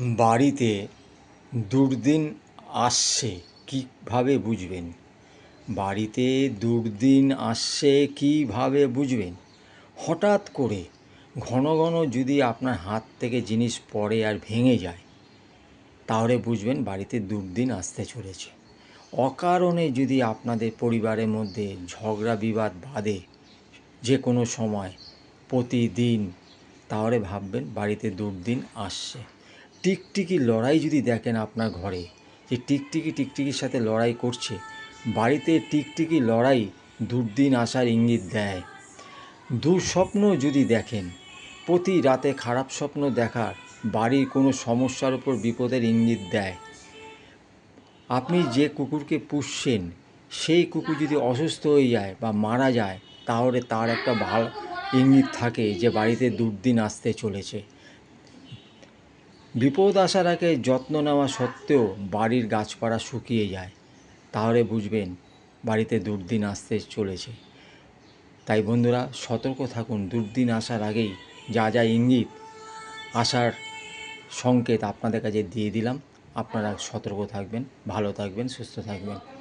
বাড়িতে দুর্দিন আসছে, কীভাবে বুঝবেন? বাড়িতে দুর্দিন আসছে, কীভাবে বুঝবেন? হঠাৎ করে ঘন ঘন যদি আপনার হাত থেকে জিনিস পড়ে আর ভেঙে যায়, তাহলে বুঝবেন বাড়িতে দুর্দিন আসতে চলেছে। অকারণে যদি আপনাদের পরিবারের মধ্যে ঝগড়া বিবাদ বাদে যে কোনো সময়, প্রতিদিন, তাহলে ভাববেন বাড়িতে দুর্দিন আসছে। টিকটিকি লড়াই যদি দেখেন আপনার ঘরে, যে টিকটিকি টিকটিকির সাথে লড়াই করছে, বাড়িতে টিকটিকি লড়াই দুর্দিন আসার ইঙ্গিত দেয়। দুঃস্বপ্ন যদি দেখেন, প্রতি রাতে খারাপ স্বপ্ন দেখার বাড়ির কোনো সমস্যার উপর বিপদের ইঙ্গিত দেয়। আপনি যে কুকুরকে পুষছেন, সেই কুকুর যদি অসুস্থ হয়ে যায় বা মারা যায়, তাহলে তার একটা ভালো ইঙ্গিত থাকে যে বাড়িতে দুর্দিন আসতে চলেছে। বিপদ আসার আগে যত্ন নেওয়া সত্ত্বেও বাড়ির গাছপালা শুকিয়ে যায়। তাহলে বুঝবেন, বাড়িতে দুর্দিন আসতে চলেছে। তাই বন্ধুরা, সতর্ক থাকুন। দুর্দিন আসার আগেই যা যা ইঙ্গিত, আসার সংকেত আপনাদের কাছে দিয়ে দিলাম। আপনারা সতর্ক থাকবেন, ভালো থাকবেন, সুস্থ থাকবেন।